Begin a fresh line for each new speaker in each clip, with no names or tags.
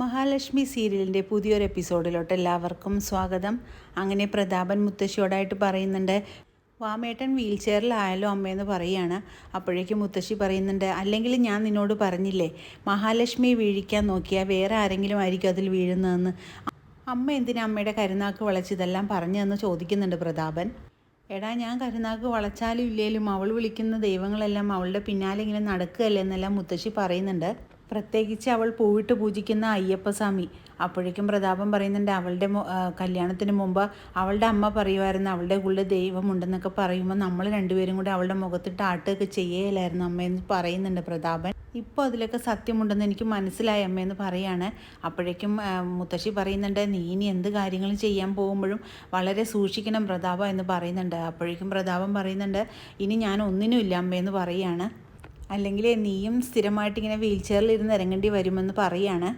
മഹാലക്ഷ്മി സീരിയലിന്റെ പുതിയൊരു എപ്പിസോഡിലോട്ട് എല്ലാവർക്കും സ്വാഗതം. അങ്ങനെ പ്രതാപൻ മുത്തശ്ശിയോടായിട്ട് പറയുന്നുണ്ട് വാമേട്ടൻ വീൽ ചെയറിലായാലോ അമ്മയെന്ന് പറയുകയാണ് അപ്പോഴേക്കും മുത്തശ്ശി പറയുന്നുണ്ട് അല്ലെങ്കിൽ ഞാൻ നിന്നോട് പറഞ്ഞില്ലേ മഹാലക്ഷ്മി വീഴിക്കാൻ നോക്കിയാൽ വേറെ ആരെങ്കിലും ആയിരിക്കും അതിൽ വീഴുന്നതെന്ന്. അമ്മ എന്തിനാ അമ്മയുടെ കരുനാക്ക് വളച്ചിതെല്ലാം പറഞ്ഞതെന്ന് ചോദിക്കുന്നുണ്ട് പ്രതാപൻ. എടാ ഞാൻ കരുനാക്ക് വളച്ചാലും ഇല്ലേലും അവൾ വിളിക്കുന്ന ദൈവങ്ങളെല്ലാം അവളുടെ പിന്നാലെ ഇങ്ങനെ നടക്കുകയല്ലേ എന്നെല്ലാം മുത്തശ്ശി പറയുന്നുണ്ട്. പ്രത്യേകിച്ച് അവൾ പൂവിട്ട് പൂജിക്കുന്ന അയ്യപ്പസ്വാമി. അപ്പോഴേക്കും പ്രതാപം പറയുന്നുണ്ട് അവളുടെ കല്യാണത്തിന് മുമ്പ് അവളുടെ അമ്മ പറയുമായിരുന്നു അവളുടെ ഉള്ളിൽ ദൈവമുണ്ടെന്നൊക്കെ പറയുമ്പോൾ നമ്മൾ രണ്ടുപേരും കൂടി അവളുടെ മുഖത്തിട്ട് ആട്ടുകയൊക്കെ ചെയ്യലായിരുന്നു അമ്മയെന്ന് പറയുന്നുണ്ട് പ്രതാപൻ. ഇപ്പോൾ അതിലൊക്കെ സത്യമുണ്ടെന്ന് എനിക്ക് മനസ്സിലായി അമ്മയെന്ന് പറയാണ്. അപ്പോഴേക്കും മുത്തശ്ശി പറയുന്നുണ്ട് നീ ഇനി എന്ത് കാര്യങ്ങളും ചെയ്യാൻ പോകുമ്പോഴും വളരെ സൂക്ഷിക്കണം പ്രതാപ എന്ന് പറയുന്നുണ്ട്. അപ്പോഴേക്കും പ്രതാപം പറയുന്നുണ്ട് ഇനി ഞാൻ ഒന്നിനുമില്ല അമ്മയെന്ന് പറയാണ്. അല്ലെങ്കിൽ നീയും സ്ഥിരമായിട്ട് ഇങ്ങനെ വീൽ ചെയറിൽ ഇരുന്ന് ഇറങ്ങേണ്ടി വരുമെന്ന് പറയാണ്.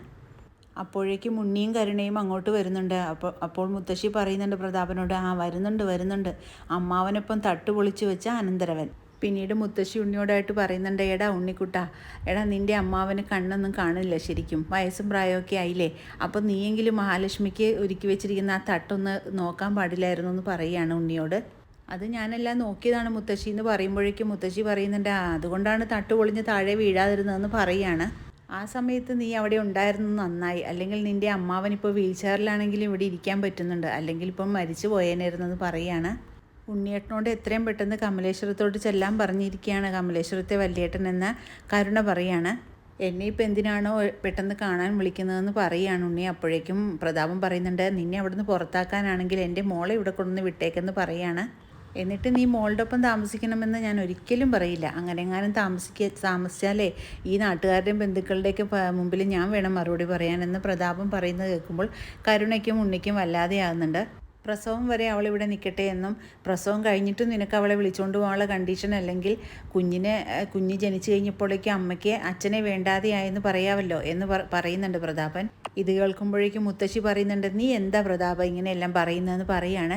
അപ്പോഴേക്കും ഉണ്ണിയും കരുണയും അങ്ങോട്ട് വരുന്നുണ്ട്. അപ്പോൾ അപ്പോൾ മുത്തശ്ശി പറയുന്നുണ്ട് പ്രതാപനോട് ആ വരുന്നുണ്ട് വരുന്നുണ്ട്. അമ്മാവനൊപ്പം തട്ട് പൊളിച്ച് വെച്ച അനന്തരവൻ. പിന്നീട് മുത്തശ്ശി ഉണ്ണിയോടായിട്ട് പറയുന്നുണ്ട് എടാ ഉണ്ണിക്കുട്ട എടാ നിന്റെ അമ്മാവന് കണ്ണൊന്നും കാണില്ല ശരിക്കും. വയസ്സും പ്രായമൊക്കെ ആയില്ലേ. അപ്പം നീയെങ്കിലും മഹാലക്ഷ്മിക്ക് ഒരുക്കി വെച്ചിരിക്കുന്ന ആ തട്ടൊന്ന് നോക്കാൻ പാടില്ലായിരുന്നു എന്ന് പറയുകയാണ് ഉണ്ണിയോട്. അത് ഞാനെല്ലാം നോക്കിയതാണ് മുത്തശ്ശി എന്ന് പറയുമ്പോഴേക്കും മുത്തശ്ശി പറയുന്നുണ്ട് "ആ, അതുകൊണ്ടാണ് തട്ട് പൊളിഞ്ഞ് താഴെ വീഴാതിരുന്നതെന്ന് പറയുകയാണ് ആ സമയത്ത് നീ അവിടെ ഉണ്ടായിരുന്നു നന്നായി. അല്ലെങ്കിൽ നിന്റെ അമ്മാവൻ ഇപ്പോൾ വീൽ ചെയറിലാണെങ്കിലും ഇവിടെ ഇരിക്കാൻ പറ്റുന്നുണ്ട്. അല്ലെങ്കിൽ ഇപ്പം മരിച്ചു പോയേനായിരുന്നെന്ന് പറയുകയാണ് ഉണ്ണിയേട്ടനോട് എത്രയും പെട്ടെന്ന് കമലേശ്വരത്തോട് ചെല്ലാൻ പറഞ്ഞിരിക്കുകയാണ് കമലേശ്വരത്തെ വല്യേട്ടൻ എന്ന കരുണ പറയാണ്. എന്നെ ഇപ്പം എന്തിനാണോ പെട്ടെന്ന് കാണാൻ വിളിക്കുന്നതെന്ന് പറയുകയാണ് ഉണ്ണി. അപ്പോഴേക്കും പ്രതാപം പറയുന്നുണ്ട് നിന്നെ അവിടുന്ന് പുറത്താക്കാനാണെങ്കിൽ എന്റെ മോളെ ഇവിടെ കൊണ്ടുവന്ന് വിട്ടേക്കെന്ന് പറയാണ്. എന്നിട്ട് നീ മോളുടെ ഒപ്പം താമസിക്കണമെന്ന് ഞാൻ ഒരിക്കലും പറയില്ല. അങ്ങനെ എങ്ങാനും താമസിക്ക താമസിച്ചാലേ ഈ നാട്ടുകാരുടെയും ബന്ധുക്കളുടെയൊക്കെ മുമ്പിൽ ഞാൻ വേണം മറുപടി പറയാനെന്ന് പ്രതാപം പറയുന്നത് കേൾക്കുമ്പോൾ കരുണയ്ക്കും ഉണ്ണിക്കും വല്ലാതെയാകുന്നുണ്ട് പ്രസവം വരെ അവളിവിടെ നിൽക്കട്ടെ എന്നും പ്രസവം കഴിഞ്ഞിട്ടും നിനക്ക് അവളെ വിളിച്ചുകൊണ്ട് പോകാനുള്ള കണ്ടീഷൻ അല്ലെങ്കിൽ കുഞ്ഞിനെ കുഞ്ഞ് ജനിച്ചു കഴിഞ്ഞപ്പോഴേക്കും അമ്മയ്ക്ക് അച്ഛനെ വേണ്ടാതെയായെന്ന് പറയാമല്ലോ എന്ന് പറയുന്നുണ്ട് പ്രതാപൻ. ഇത് കേൾക്കുമ്പോഴേക്കും മുത്തശ്ശി പറയുന്നുണ്ട് നീ എന്താ പ്രതാപ ഇങ്ങനെയെല്ലാം പറയുന്നതെന്ന് പറയാണ്.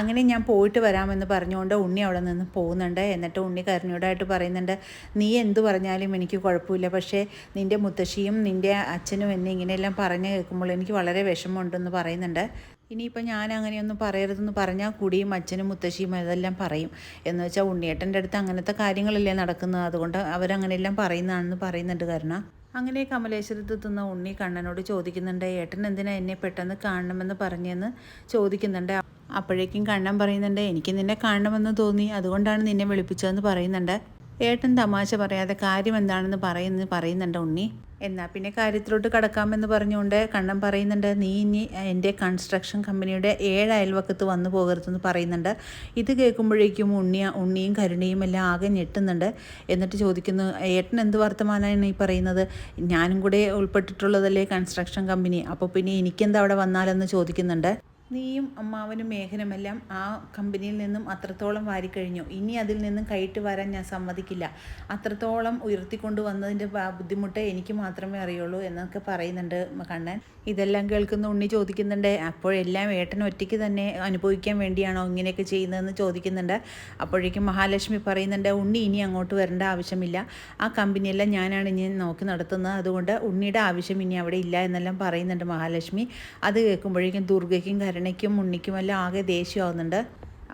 അങ്ങനെ ഞാൻ പോയിട്ട് വരാമെന്ന് പറഞ്ഞുകൊണ്ട് ഉണ്ണി അവിടെ നിന്ന് പോകുന്നുണ്ട്. എന്നിട്ട് ഉണ്ണി കരുണയോടായിട്ട് പറയുന്നുണ്ട് നീ എന്ത് പറഞ്ഞാലും എനിക്ക് കുഴപ്പമില്ല. പക്ഷേ നിന്റെ മുത്തശ്ശിയും നിന്റെ അച്ഛനും എന്നെ ഇങ്ങനെയെല്ലാം പറഞ്ഞു കേൾക്കുമ്പോൾ എനിക്ക് വളരെ വിഷമമുണ്ടെന്ന് പറയുന്നുണ്ട്. ഇനിയിപ്പോൾ ഞാൻ അങ്ങനെയൊന്നും പറയരുതെന്ന് പറഞ്ഞാൽ കൂടിയും അച്ഛനും മുത്തശ്ശിയും അതെല്ലാം പറയും. എന്ന് വെച്ചാൽ ഉണ്ണിയേട്ടന്റെ അടുത്ത് അങ്ങനത്തെ കാര്യങ്ങളല്ലേ നടക്കുന്നത്. അതുകൊണ്ട് അവരങ്ങനെയെല്ലാം പറയുന്നതാണെന്ന് പറയുന്നുണ്ട് കാരണം. അങ്ങനെ കമലേശ്വരത്ത് എത്തുന്ന ഉണ്ണി കണ്ണനോട് ചോദിക്കുന്നുണ്ട് ഏട്ടൻ എന്തിനാ എന്നെ പെട്ടെന്ന് കാണണമെന്ന് പറഞ്ഞെന്ന്? ചോദിക്കുന്നുണ്ട്. അപ്പോഴേക്കും കണ്ണൻ പറയുന്നുണ്ട് എനിക്ക് നിന്നെ കാണണമെന്ന് തോന്നി. അതുകൊണ്ടാണ് നിന്നെ വിളിപ്പിച്ചതെന്ന് പറയുന്നുണ്ട്. ഏട്ടൻ തമാശ പറയാതെ കാര്യം എന്താണെന്ന് പറയുന്നത് പറയുന്നുണ്ട് ഉണ്ണി. എന്നാൽ പിന്നെ കാര്യത്തിലോട്ട് കടക്കാമെന്ന് പറഞ്ഞുകൊണ്ട് കണ്ണൻ പറയുന്നുണ്ട്. നീ ഇനി എന്റെ കൺസ്ട്രക്ഷൻ കമ്പനിയുടെ ഏഴ് അയൽവക്കത്ത് വന്നു പോകരുതെന്ന് പറയുന്നുണ്ട്. ഇത് കേൾക്കുമ്പോഴേക്കും ഉണ്ണിയ ഉണ്ണിയും കരുണയും എല്ലാം ആകെ ഞെട്ടുന്നുണ്ട്. എന്നിട്ട് ചോദിക്കുന്നു ഏട്ടൻ എന്ത് വർത്തമാനമാണ് ഈ പറയുന്നത്? ഞാനും കൂടെ ഉൾപ്പെട്ടിട്ടുള്ളതല്ലേ കൺസ്ട്രക്ഷൻ കമ്പനി അപ്പോൾ പിന്നെ എനിക്കെന്താ അവിടെ വന്നാലെന്ന് ചോദിക്കുന്നുണ്ട്. നീയും അമ്മാവനും മേഘനുമെല്ലാം ആ കമ്പനിയിൽ നിന്നും അത്രത്തോളം വാരിക്കഴിഞ്ഞു. ഇനി അതിൽ നിന്നും കൈയിട്ട് വരാൻ ഞാൻ സമ്മതിക്കില്ല. അത്രത്തോളം ഉയർത്തിക്കൊണ്ട് വന്നതിന്റെ ബുദ്ധിമുട്ട് എനിക്ക് മാത്രമേ അറിയുള്ളൂ എന്നൊക്കെ പറയുന്നുണ്ട് കണ്ണൻ. ഇതെല്ലാം കേൾക്കുന്ന ഉണ്ണി ചോദിക്കുന്നുണ്ട് അപ്പോഴെല്ലാം ഏട്ടൻ ഒറ്റയ്ക്ക് തന്നെ അനുഭവിക്കാൻ വേണ്ടിയാണോ ഇങ്ങനെയൊക്കെ ചെയ്യുന്നതെന്ന് ചോദിക്കുന്നുണ്ട്. അപ്പോഴേക്കും മഹാലക്ഷ്മി പറയുന്നുണ്ട് ഉണ്ണി ഇനി അങ്ങോട്ട് വരേണ്ട ആവശ്യമില്ല. ആ കമ്പനിയെല്ലാം ഞാനാണ് ഇനി നോക്കി നടത്തുന്നത്. അതുകൊണ്ട് ഉണ്ണിയുടെ ആവശ്യം ഇനി അവിടെ ഇല്ല എന്നെല്ലാം പറയുന്നുണ്ട് മഹാലക്ഷ്മി. അത് കേൾക്കുമ്പോഴേക്കും ദുർഗയ്ക്കും കരുണയ്ക്കും ഉണ്ണിക്കുമെല്ലാം ആകെ ദേഷ്യമാവുന്നുണ്ട്.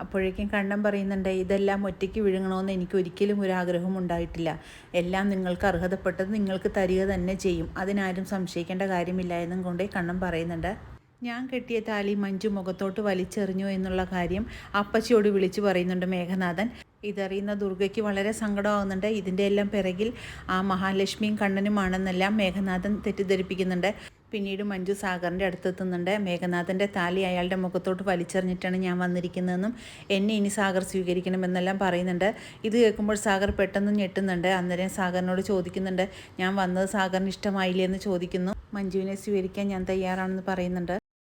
അപ്പോഴേക്കും കണ്ണൻ പറയുന്നുണ്ട് ഇതെല്ലാം ഒറ്റയ്ക്ക് വിഴുങ്ങണമെന്ന് എനിക്ക് ഒരിക്കലും ഒരു ആഗ്രഹം ഉണ്ടായിട്ടില്ല. എല്ലാം നിങ്ങൾക്ക് അർഹതപ്പെട്ടത് നിങ്ങൾക്ക് തരിക തന്നെ ചെയ്യും. അതിനാരും സംശയിക്കേണ്ട കാര്യമില്ല എന്നും കൊണ്ടേ കണ്ണൻ പറയുന്നുണ്ട്. ഞാൻ കെട്ടിയ താലി മഞ്ജു മുഖത്തോട്ട് വലിച്ചെറിഞ്ഞു എന്നുള്ള കാര്യം അപ്പച്ചിയോട് വിളിച്ചു പറയുന്നുണ്ട് മേഘനാഥൻ. ഇതറിയുന്ന ദുർഗയ്ക്ക് വളരെ സങ്കടമാകുന്നുണ്ട് ഇതിന്റെ എല്ലാം പിറകിൽ ആ മഹാലക്ഷ്മിയും കണ്ണനുമാണെന്നെല്ലാം മേഘനാഥൻ തെറ്റിദ്ധരിപ്പിക്കുന്നുണ്ട്. പിന്നീട് മഞ്ജു സാഗറിന്റെ അടുത്തെത്തുന്നുണ്ട്. മേഘനാഥന്റെ താലി അയാളുടെ മുഖത്തോട്ട് വലിച്ചെറിഞ്ഞിട്ടാണ് ഞാൻ വന്നിരിക്കുന്നതെന്നും എന്നെ ഇനി സാഗർ സ്വീകരിക്കണമെന്നെല്ലാം പറയുന്നുണ്ട്. ഇത് കേൾക്കുമ്പോൾ സാഗർ പെട്ടെന്ന് ഞെട്ടുന്നുണ്ട്. അന്നേരം സാഗറിനോട് ചോദിക്കുന്നുണ്ട് ഞാൻ വന്നത് സാഗറിന് ഇഷ്ടമായില്ലേ? എന്ന് ചോദിക്കുന്നു. മഞ്ജുവിനെ സ്വീകരിക്കാൻ ഞാൻ തയ്യാറാണെന്ന് പറയുന്നുണ്ട്.